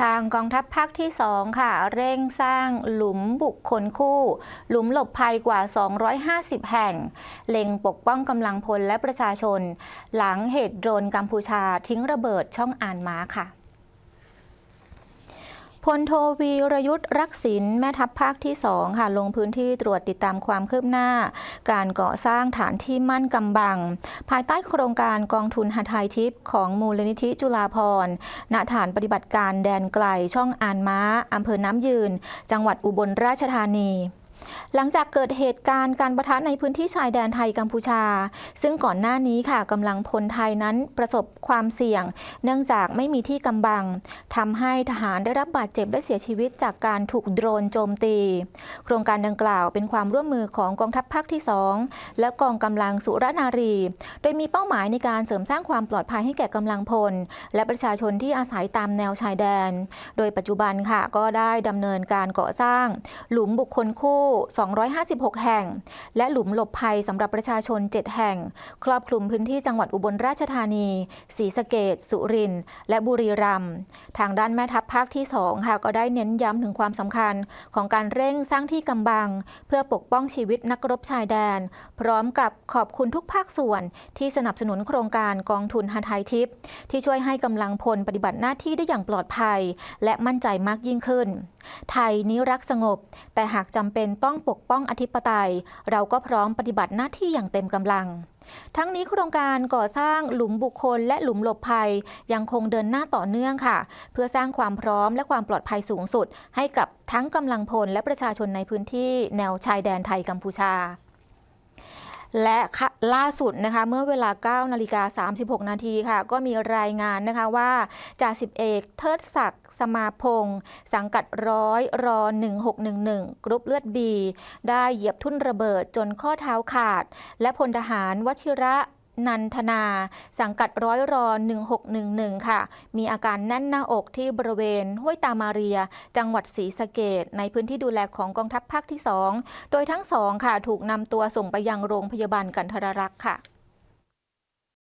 ทางกองทัพภาคที่ 2 ค่ะ เร่งสร้างหลุมบุคคลคู่ หลุมหลบภัยกว่า 250 แห่ง เล็งปกป้องกำลังพลและประชาชน หลังเหตุโดรนกัมพูชาทิ้งระเบิดช่องอ่านม้าค่ะ พลโทวีรยุทธ์รักษินแม่ทัพภาคที่2ค่ะลงพื้นที่ตรวจติดตามความคืบหน้า การก่อสร้างฐานที่มั่นกำบัง ภายใต้โครงการกองทุนหทัยทิพย์ของมูลนิธิจุฬาภรณ์ณฐานปฏิบัติการแดนไกลช่องอานม้าอำเภอน้ำยืน จังหวัดอุบลราชธานี หลังจากเกิดเหตุการณ์การประทะในพื้นที่ชายแดนไทยกัมพูชา ซึ่งก่อนหน้านี้ค่ะกำลังพลไทยนั้นประสบความเสี่ยง เนื่องจากไม่มีที่กำบังทำให้ทหารได้รับบาดเจ็บและเสียชีวิตจากการถูกโดรนโจมตี โครงการดังกล่าวเป็นความร่วมมือของกองทัพภาคที่ 2 และกองกำลังสุรนารี โดยมีเป้าหมายในการเสริมสร้างความปลอดภัยให้แก่กำลังพล และประชาชนที่อาศัยตามแนวชายแดน โดยปัจจุบันค่ะก็ได้ดำเนินการก่อสร้าง หลุมบุคคลคู่256 แห่ง และหลุมหลบภัยสำหรับประชาชน 7 แห่ง ครอบคลุมพื้นที่จังหวัดอุบลราชธานีศรีสะเกดสุรินทร์และบุรีรัมย์ทางด้านแม่ทัพภาคที่2ค่ะก็ได้เน้นย้ำถึงความสำคัญของการเร่งสร้างที่กำบัง เพื่อปกป้องชีวิตนักรบชายแดน พร้อมกับขอบคุณทุกภาคส่วนที่สนับสนุนโครงการกองทุนฮันไทยทิพย์ที่ช่วยให้กำลังพลปฏิบัติหน้าที่ได้อย่างปลอดภัย และมั่นใจมากยิ่งขึ้น ไทยนี้รักสงบ แต่หากจำเป็นต้องปกป้องอธิปไตย เราก็พร้อมปฏิบัติหน้าที่อย่างเต็มกำลัง ทั้งนี้โครงการก่อสร้างหลุมบุคคลและหลุมหลบภัย ยังคงเดินหน้าต่อเนื่องค่ะ เพื่อสร้างความพร้อมและความปลอดภัยสูงสุด ให้กับทั้งกำลังพลและประชาชนในพื้นที่แนวชายแดนไทยกัมพูชา และล่าสุดนะคะเมื่อเวลา 9 นาฬิกา 36 นาทีค่ะ ก็มีรายงานนะคะว่าจ่าสิบเอกเทิดศักดิ์สมาพงศ์สังกัดร้อยรอ 1611 กรุ๊ปเลือดบี ได้เหยียบทุ่นระเบิดจนข้อเท้าขาด และพลทหารวชิระ นันทนา สังกัดร้อยรอ1611 ค่ะ มีอาการแน่นหน้าอกที่บริเวณห้วยตามาเรีย จังหวัดศรีสะเกดในพื้นที่ดูแลของกองทัพภาคที่ 2 โดยทั้งสองค่ะ ถูกนำตัวส่งไปยังโรงพยาบาลกันทรรักษ์ค่ะ